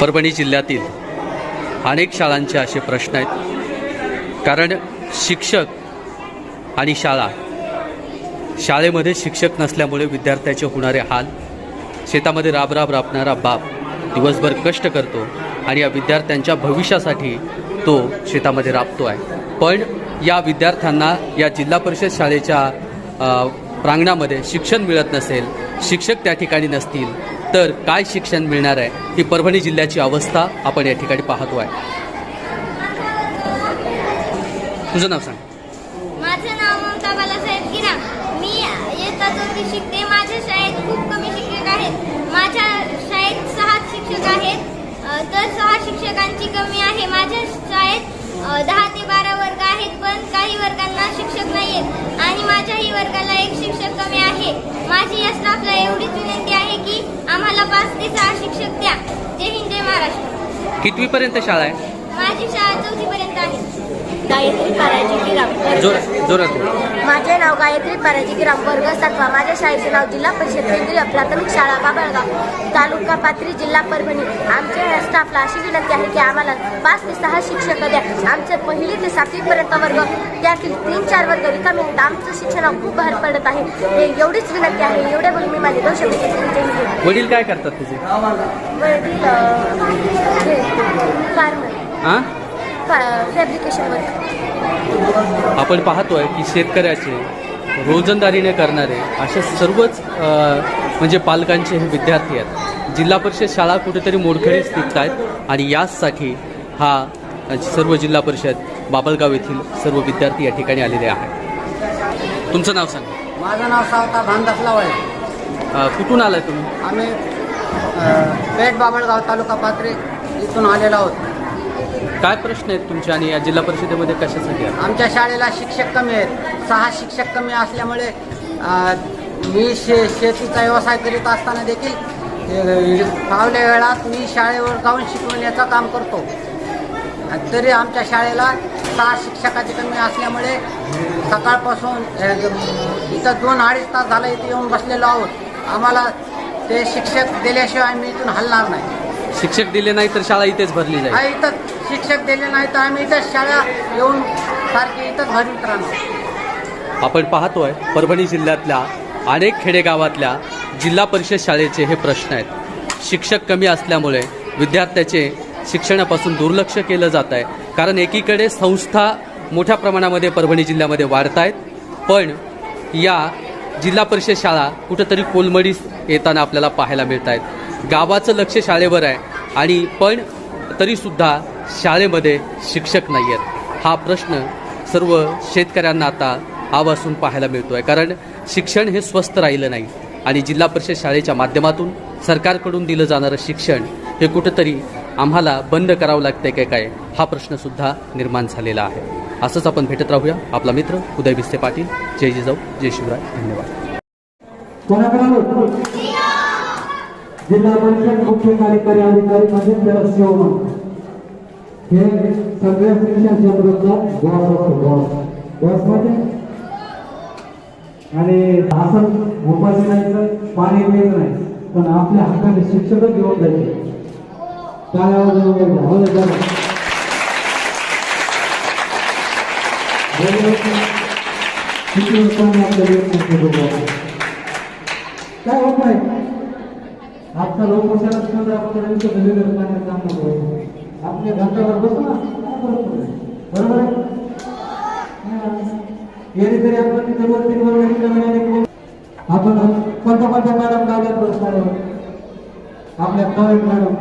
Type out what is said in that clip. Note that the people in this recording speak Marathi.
परभणी जिल्ह्यातील अनेक शाळांचे असे प्रश्न आहेत. कारण शिक्षक आणि शाळा शाळेमध्ये शिक्षक नसल्यामुळे विद्यार्थ्याचे होणारे हाल शेतामध्ये राबराब राबणारा बाप दिवसभर कष्ट करतो आणि या विद्यार्थ्यांच्या भविष्यासाठी तो शेतामध्ये राबतो आहे. पण या विद्यार्थ्यांना या जिल्हा परिषद शाळेच्या प्रांगणामध्ये शिक्षण मिळत नसेल शिक्षक त्या ठिकाणी नसतील तर काय शिक्षण मिळणार आहे ही परभणी जिल्ह्याची अवस्था आपण या ठिकाणी पाहतो आहे तुझं नाव सांग. माझं नाव ममता बालासाहेब किरा मी इयत्ता चौथी शिकते. माझ्या शाळेत खूप कमी शिक्षक आहेत. माझ्या शाळेत सहा शिक्षक आहेत. तर सहा शिक्षकांची कमी आहे माझ्या शाळेत अ, दहा ते बारा वर्ग आहेत पण काही वर्गांना शिक्षक नाही आहेत आणि माझ्याही वर्गाला एक शिक्षक कमी आहे माझी या स्टाफला एवढीच विनंती आहे की आम्हाला पाच ते सहा शिक्षक द्या जय हिंद जय महाराष्ट्र कितवीपर्यंत शाळा आहे? माझी शाळा चौथीपर्यंत. आहे गायत्री पाराजी. माझे नाव गायत्री पाराजी ग्राम वर्ग सातवा. माझ्या शाळेचे नाव जिल्हा परिषद केंद्रीय प्राथमिक शाळा बाबळगाव तालुका पाथरी जिल्हा परभणी. आमच्या स्टाफला अशी विनंती आहे की आम्हाला पाच ते सहा शिक्षक द्या. आमचे पहिली ते सातवीपर्यंत वर्ग त्यातील तीन चार वर्ग रिकामी आहेत. आमचं शिक्षणावर खूप बाहेर पडत आहे. हे एवढीच विनंती आहे एवढे बोलून मी माझे दोन शब्द हिंद. वडील काय करतात तुझे वडील फार्मर हां? फॅब्रिकेशन वर्क आपण पाहतोय की शेतकऱ्याचे रोजंदारीने करणारे अशा सर्वच म्हणजे पालकांचे हे विद्यार्थी आहेत. जिल्हा परिषद शाळा कुठेतरी मोडखळी स्थित आहेत आणि याचसाठी हा सर्व जिल्हा परिषद बाबळगाव येथील सर्व विद्यार्थी या ठिकाणी आलेले आहेत. तुमचं नाव सांगा. माझं नाव सावता भानदास लावळे. कुठून आलाय तुम्ही? आम्ही पेठ बाबळगाव तालुका पात्रे इथून आलेलो आहोत. काय प्रश्न आहेत तुमच्या आणि या जिल्हा परिषदेमध्ये कशासाठी आहात? आमच्या शाळेला शिक्षक कमी आहेत. सहा शिक्षक कमी असल्यामुळे अ, मी शे शेतीचा व्यवसाय करीत असताना देखील अ, फावल्या वेळात मी शाळेवर जाऊन शिकवण्याचं काम करतो. आणि तरी आमच्या शाळेला सहा शिक्षकाची कमी असल्यामुळे सकाळपासून अ, इथं दोन अडीच तास झालं इथे येऊन बसलेलो आहोत. आम्हाला ते शिक्षक दिल्याशिवाय मी इथून हलणार नाही. शिक्षक दिले नाही तर शाळा इथेच भरली जाईल. हा इथं शिक्षक दिले नाही तर आम्ही इथं शाळा येऊन सारखी इथंच भरवीत राहणार. आपण पाहतोय परभणी जिल्ह्यातल्या अनेक खेडेगावातल्या जिल्हा परिषद शाळेचे हे प्रश्न आहेत. शिक्षक कमी असल्यामुळे विद्यार्थ्याचे शिक्षणापासून दुर्लक्ष केलं जात आहे. कारण एकीकडे संस्था मोठ्या प्रमाणामध्ये परभणी जिल्ह्यामध्ये वाढत आहेत पण या जिल्हा परिषद शाळा कुठंतरी कोलमडीस येताना आपल्याला पाहायला मिळत आहेत गावाचं लक्ष शाळेवर आहे. आणि पण तरीसुद्धा शाळेमध्ये शिक्षक नाही आहेत हा प्रश्न सर्व शेतकऱ्यांना आता आवासून पाहायला मिळतो आहे कारण शिक्षण हे स्वस्त राहिलं नाही. आणि जिल्हा परिषद शाळेच्या माध्यमातून सरकारकडून दिलं जाणारं शिक्षण हे कुठंतरी आम्हाला बंद करावं लागतंय काय काय हा प्रश्नसुद्धा निर्माण झालेला आहे. असंच आपण भेटत राहूया. आपला मित्र उदय भिस्ते पाटील. जय जिजाऊ जय शिवराय. धन्यवाद. जिल्हा परिषद मुख्य कार्यकारी अधिकारी म्हणजे महेंद्र त्याला हे सगळ्या शिक्षण विरोधात बॉस असतो बॉस बॉस म्हणजे? आणि असं उपाशी नाहीचं पाणी प्यायचं नाही. पण आपल्या हक्काने शिक्षकच घेऊन जायचे. काय आवाज वगैरे काय होत नाही? आजचा लोकशाहीला सुद्धा आपण रवींद्र धन्यवाद करण्याचं काम नको आपल्या घरच्यावर बसू ना काय बरोबर आहे? हा. तरी आपण तिथे वरती वर्ग करून आपण कोणत्या कोणत्या मॅडम लावल्यात बस आपल्या कळत मॅडम.